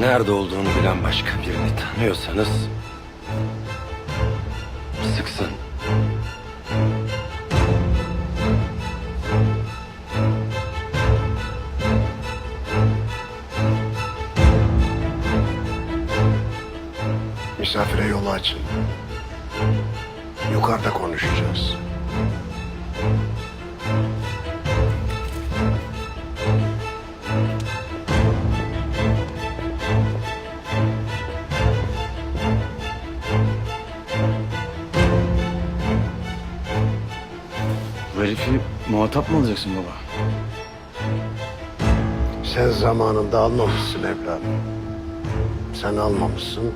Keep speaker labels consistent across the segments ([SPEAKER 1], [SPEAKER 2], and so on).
[SPEAKER 1] Nerede olduğunu bilen başka birini tanıyorsanız sıksın.
[SPEAKER 2] Misafire yolu açın. Yukarıda konuşacağız.
[SPEAKER 3] Bu herifi muhatap mı alacaksın baba?
[SPEAKER 2] Sen zamanında almamışsın evladım. Sen almamışsın.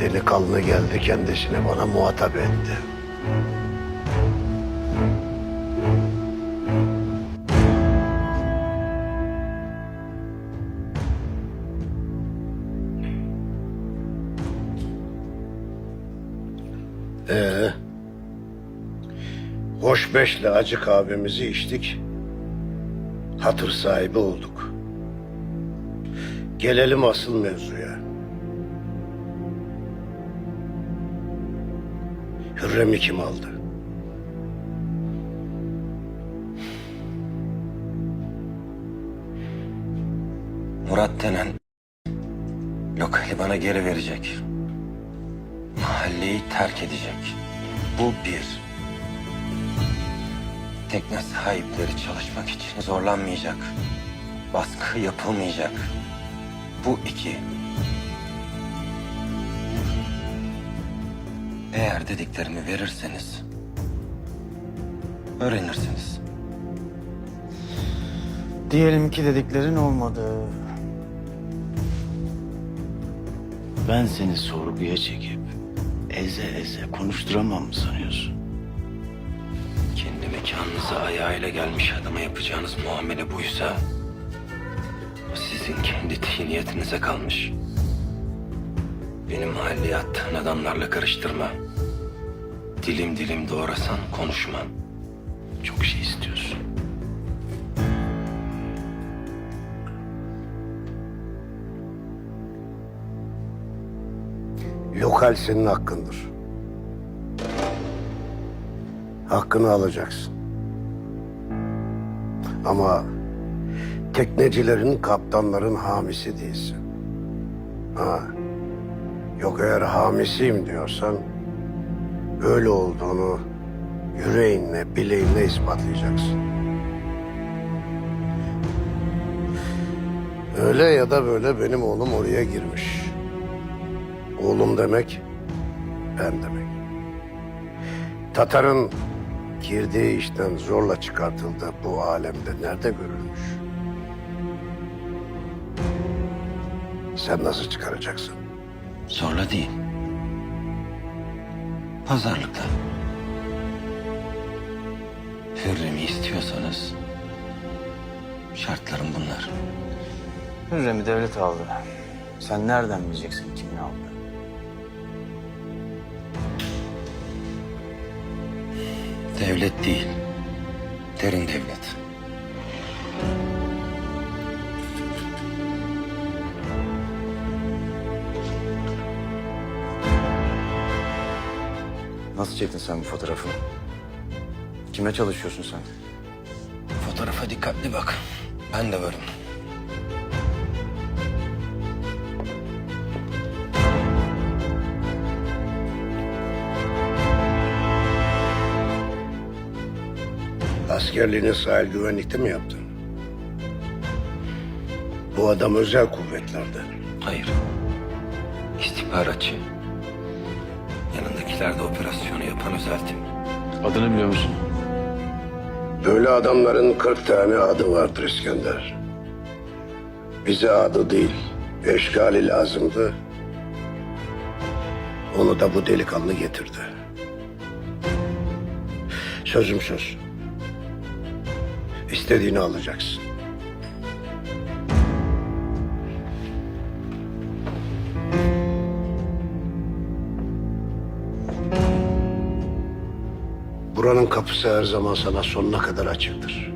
[SPEAKER 2] Delikanlı geldi kendisini bana muhatap etti. Hoş beşle acı kahvemizi içtik. Hatır sahibi olduk. Gelelim asıl mevzuya. Hürrem'i kim aldı?
[SPEAKER 1] Murat denen lokali bana geri verecek. Mahalleyi terk edecek. Bu bir. Tekne sahipleri çalışmak için zorlanmayacak. Baskı yapılmayacak. Bu iki. Eğer dediklerimi verirseniz öğrenirsiniz.
[SPEAKER 3] Diyelim ki dediklerin olmadı. Ben seni sorguya çekip eze eze konuşturamam mı sanıyorsun?
[SPEAKER 1] Kendi mekanınıza ayağıyla gelmiş adama yapacağınız muamele buysa... ...sizin kendi tiniyetinize kalmış. Benim mahalleye attığın adamlarla karıştırma. Dilim dilim doğrasan konuşmam. Çok şey istiyorsun.
[SPEAKER 2] Lokal senin hakkındır. Hakkını alacaksın. Ama teknecilerin, kaptanların hamisi değilsin. Ha. Yok eğer hamisiyim diyorsan öyle olduğunu yüreğinle, bileğinle ispatlayacaksın. Öyle ya da böyle benim oğlum oraya girmiş. Oğlum demek ben demek. Tatar'ın girdiği işten zorla çıkartıldığı bu alemde nerede görülmüş? Sen nasıl çıkaracaksın?
[SPEAKER 1] Zorla değil. Pazarlıkla. Hürrem'i istiyorsanız... ...şartlarım bunlar.
[SPEAKER 3] Hürrem'i devlet aldı. Sen nereden bileceksin kimin aldı?
[SPEAKER 1] Devlet değil. Derin devlet.
[SPEAKER 3] Nasıl çektin sen bu fotoğrafı? Kime çalışıyorsun sen?
[SPEAKER 1] Fotoğrafa dikkatli bak. Ben de varım.
[SPEAKER 2] Askerliğini sahil güvenlikte mi yaptın? Bu adam özel kuvvetlerde.
[SPEAKER 1] Hayır. İstihbaratçı. Yanındakiler de operasyonu yapan özel tim.
[SPEAKER 3] Adını biliyor musun?
[SPEAKER 2] Böyle adamların 40 tane adı vardır İskender. Bize adı değil, eşkali lazımdı. Onu da bu delikanlı getirdi. Sözüm söz. İstediğini alacaksın. Buranın kapısı her zaman sana sonuna kadar açıktır.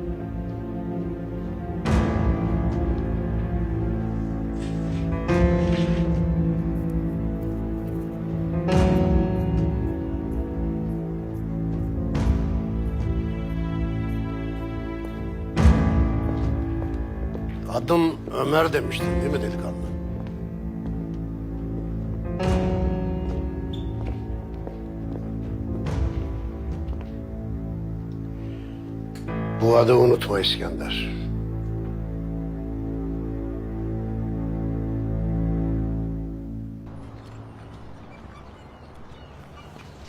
[SPEAKER 2] Adım Ömer demiştin değil mi delikanlı? Bu adı unutma İskender.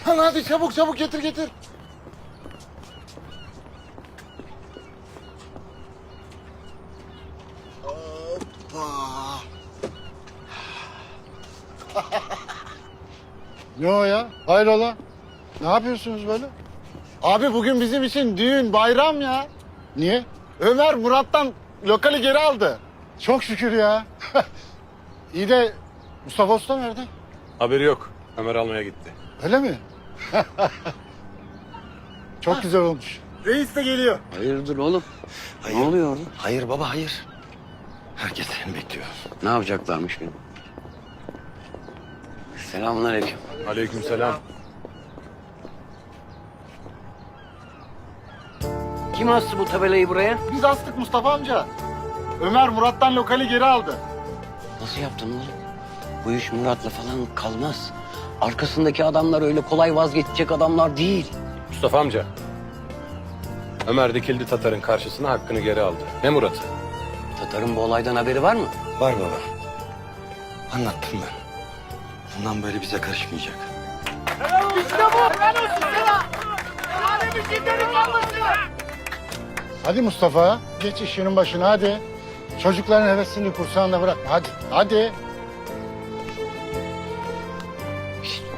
[SPEAKER 4] Lan hadi çabuk çabuk getir getir. Ne o ya? Hayrola? Ne yapıyorsunuz böyle? Abi bugün bizim için düğün, bayram ya. Niye? Ömer Murat'tan lokali geri aldı. Çok şükür ya. İyi de Mustafa Usta nerede?
[SPEAKER 5] Haberi yok. Ömer almaya gitti.
[SPEAKER 4] Öyle mi? Çok güzel olmuş. Reis de geliyor.
[SPEAKER 1] Hayırdır oğlum?
[SPEAKER 3] Ne oluyor orada?
[SPEAKER 1] Hayır baba hayır. Herkes seni bekliyor.
[SPEAKER 3] Ne yapacaklarmış benim? Selamünaleyküm.
[SPEAKER 5] Aleykümselam.
[SPEAKER 3] Kim astı bu tabelayı buraya?
[SPEAKER 4] Biz astık Mustafa amca. Ömer Murat'tan lokali geri aldı.
[SPEAKER 3] Nasıl yaptın oğlum? Bu iş Murat'la falan kalmaz. Arkasındaki adamlar öyle kolay vazgeçecek adamlar değil.
[SPEAKER 5] Mustafa amca. Ömer dikildi Tatar'ın karşısına hakkını geri aldı. Ne Murat'ı?
[SPEAKER 3] Tatar'ın bu olaydan haberi var mı?
[SPEAKER 1] Var baba. Anlattım ben. Bundan böyle bize karışmayacak.
[SPEAKER 4] Hadi Mustafa geç işinin başına hadi. Çocukların hevesini kursağında bırakma hadi. Hadi.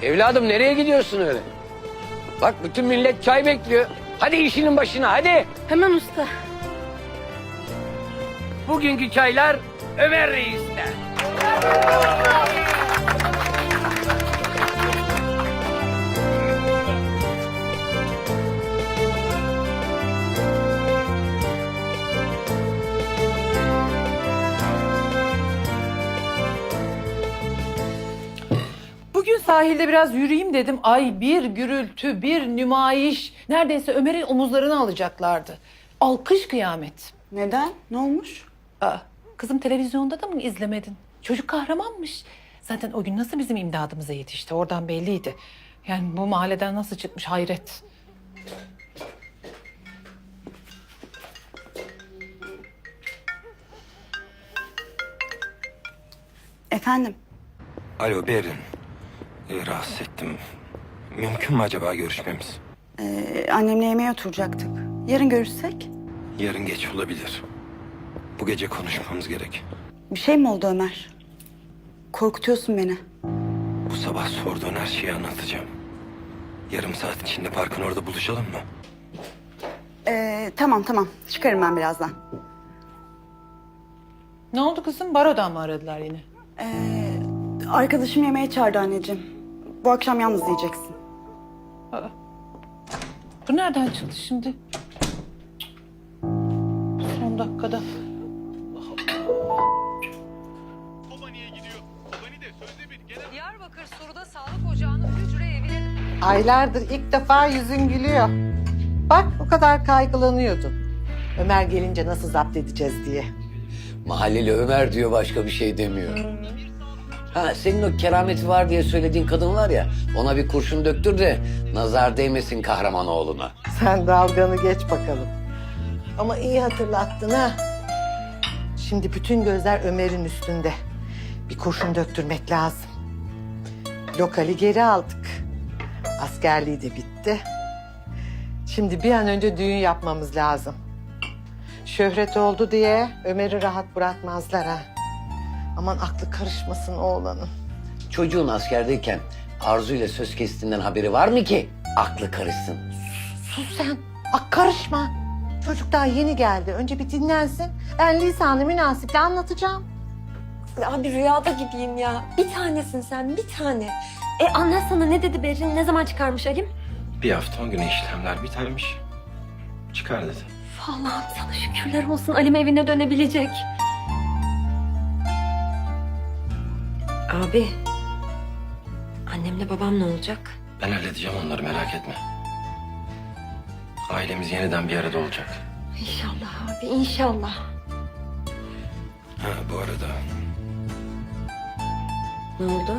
[SPEAKER 3] Evladım nereye gidiyorsun öyle? Bak bütün millet çay bekliyor. Hadi işinin başına hadi.
[SPEAKER 6] Hemen usta.
[SPEAKER 3] Bugünkü çaylar Ömer Reis'ten.
[SPEAKER 7] Sahilde biraz yürüyeyim dedim. Ay bir gürültü, bir nümayiş. Neredeyse Ömer'in omuzlarını alacaklardı. Alkış kıyamet.
[SPEAKER 6] Neden? Ne olmuş?
[SPEAKER 7] Aa, kızım televizyonda da mı izlemedin? Çocuk kahramanmış. Zaten o gün nasıl bizim imdadımıza yetişti oradan belliydi. Yani bu mahalleden nasıl çıkmış hayret.
[SPEAKER 6] Efendim?
[SPEAKER 1] Alo Berin. Ee, rahatsız ettim. Mümkün mü acaba görüşmemiz?
[SPEAKER 6] Ee, annemle yemeğe oturacaktık. Yarın görüşsek?
[SPEAKER 1] Yarın geç olabilir. Bu gece konuşmamız gerek.
[SPEAKER 6] Bir şey mi oldu Ömer? Korkutuyorsun beni.
[SPEAKER 1] Bu sabah sorduğun her şeyi anlatacağım. Yarım saat içinde parkın orada buluşalım mı?
[SPEAKER 6] Ee, tamam tamam. Çıkarım ben birazdan.
[SPEAKER 7] Ne oldu kızım? Barodan mı aradılar yine?
[SPEAKER 6] Ee, arkadaşım yemeğe çağırdı anneciğim. Bu akşam yalnız yiyeceksin.
[SPEAKER 7] Bu nereden çıktı şimdi? Son dakikada.
[SPEAKER 8] Diyarbakır Suru'da sağlık ocağının hücre evinin
[SPEAKER 9] Aylardır ilk defa yüzün gülüyor. Bak o kadar kaygılanıyordun. Ömer gelince nasıl zapt edeceğiz diye.
[SPEAKER 3] Mahalleli Ömer diyor başka bir şey demiyor. Ha senin o kerameti var diye söylediğin kadın var ya ona bir kurşun döktür de nazar değmesin kahraman oğluna.
[SPEAKER 9] Sen dalganı geç bakalım. Ama iyi hatırlattın ha. Şimdi bütün gözler Ömer'in üstünde. Bir kurşun döktürmek lazım. Lokali geri aldık. Askerliği de bitti. Şimdi bir an önce düğün yapmamız lazım. Şöhret oldu diye Ömer'i rahat bırakmazlar ha. Aman aklı karışmasın oğlanın.
[SPEAKER 3] Çocuğun askerdeyken Arzu ile söz kestiğinden haberi var mı ki? Aklı karışsın.
[SPEAKER 9] Sus sen. Bak karışma. Çocuk daha yeni geldi. Önce bir dinlensin. Ben lisanı münasiple anlatacağım.
[SPEAKER 10] Abi rüyada gibiyim ya. Bir tanesin sen, bir tane. E anlat sana ne dedi Berin? Ne zaman çıkarmış Alim?
[SPEAKER 1] Bir hafta on güne işlemler bitermiş. Çıkar dedi.
[SPEAKER 10] Allah'ım sana şükürler olsun Alim evine dönebilecek. Abi, annemle babam ne olacak?
[SPEAKER 1] Ben halledeceğim onları merak etme. Ailemiz yeniden bir arada olacak.
[SPEAKER 10] İnşallah abi, inşallah.
[SPEAKER 1] Ha bu arada
[SPEAKER 10] Ne oldu?